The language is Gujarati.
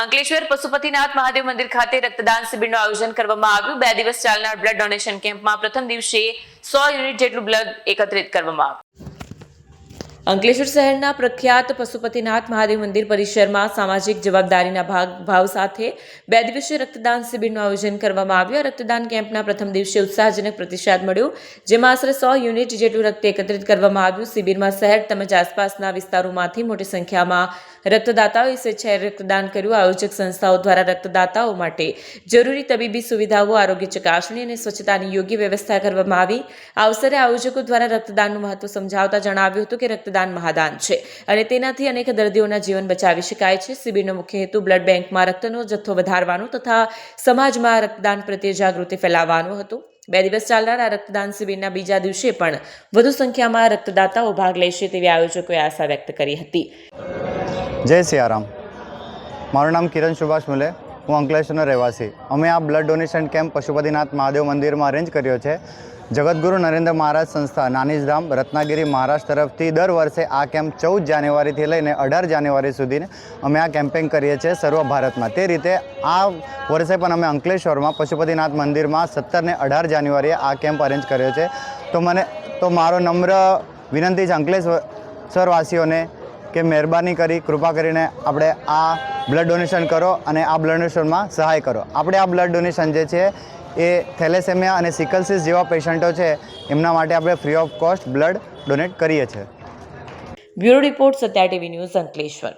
અંકલેશ્વર પશુપતિનાથ મહાદેવ મંદિર ખાતે રક્તદાન શિબિરનું આયોજન કરવામાં આવ્યું. બે દિવસ ચાલનાર બ્લડ ડોનેશન કેમ્પમાં પ્રથમ દિવસે સો યુનિટ જેટલું બ્લડ એકત્રિત કરવામાં આવ્યું. અંકલેશ્વર શહેરના પ્રખ્યાત પશુપતિનાથ મહાદેવ મંદિર પરિસરમાં સામાજિક જવાબદારીના ભાગ, ભાવ સાથે બે દિવસીય રક્તદાન શિબિરનું આયોજન કરવામાં આવ્યું. રક્તદાન કેમ્પના પ્રથમ દિવસે ઉત્સાહજનક પ્રતિસાદ મળ્યો, જેમાં આશરે સો યુનિટ જેટલું રક્ત એકત્રિત કરવામાં આવ્યું. શિબિરમાં શહેર તેમજ આસપાસના વિસ્તારોમાંથી મોટી સંખ્યામાં રક્તદાતાઓએ સ્વેચ્છાએ રક્તદાન કર્યું. આયોજક સંસ્થાઓ દ્વારા રક્તદાતાઓ માટે જરૂરી તબીબી સુવિધાઓ, આરોગ્ય ચકાસણી અને સ્વચ્છતાની યોગ્ય વ્યવસ્થા કરવામાં આવી. આ અવસરે આયોજકો દ્વારા રક્તદાનનું મહત્વ સમજાવતા જણાવ્યું હતું કે રક્તદાન મહાદાન છે અને તેનાથી અનેક દર્દીઓના જીવન બચાવી શકાય છે. શિબિરનો મુખ્ય હેતુ બ્લડ બેંકમાં રક્તનો જથ્થો વધારવાનો તથા સમાજમાં રક્તદાન પ્રત્યે જાગૃતિ ફેલાવવાનો હતો. બે દિવસ ચાલનાર રક્તદાન શિબિરના બીજા દિવસે પણ વધુ સંખ્યામાં રક્તદાતાઓ ભાગ લેશે તેવી આયોજકોએ આશા વ્યક્ત કરી હતી. જય સિયારામ. મારું નામ કિરણ સુભાષ મુલે, હું અંકલેશ્વરનો રહેવાસી. અમે આ blood donation camp Pashupatinath Mahadev મંદિરમાં અરેન્જ કર્યો છે. જગતગુરુ નરેન્દ્ર મહારાજ સંસ્થા નાનીજધામ રત્નાગીરી, મહારાષ્ટ્ર તરફથી દર વર્ષે આ કેમ્પ ચૌદ જાન્યુઆરીથી લઈને અઢાર જાન્યુઆરી સુધી અમે આ કેમ્પેઇન કરીએ છીએ સર્વ ભારતમાં. તે રીતે આ વર્ષે પણ અમે અંકલેશ્વરમાં પશુપતિનાથ મંદિરમાં સત્તર ને અઢાર જાન્યુઆરીએ આ કેમ્પ અરેન્જ કર્યો છે. તો મને, તો મારો નમ્ર વિનંતી છે અંકલેશ્વર વાસીઓને કે મહેરબાની કરી, કૃપા કરીને આપણે આ બ્લડ ડોનેશન કરો અને આ બ્લડ ડોનેશનમાં સહાય કરો. આપણે આ બ્લડ ડોનેશન જે છે, એ થેલેસેમિયા અને સિકલસિસ જેવા પેશન્ટો છે, એમના માટે આપણે free of cost blood donate કરીએ છીએ. Bureau report Satya TV news Ankleshwar.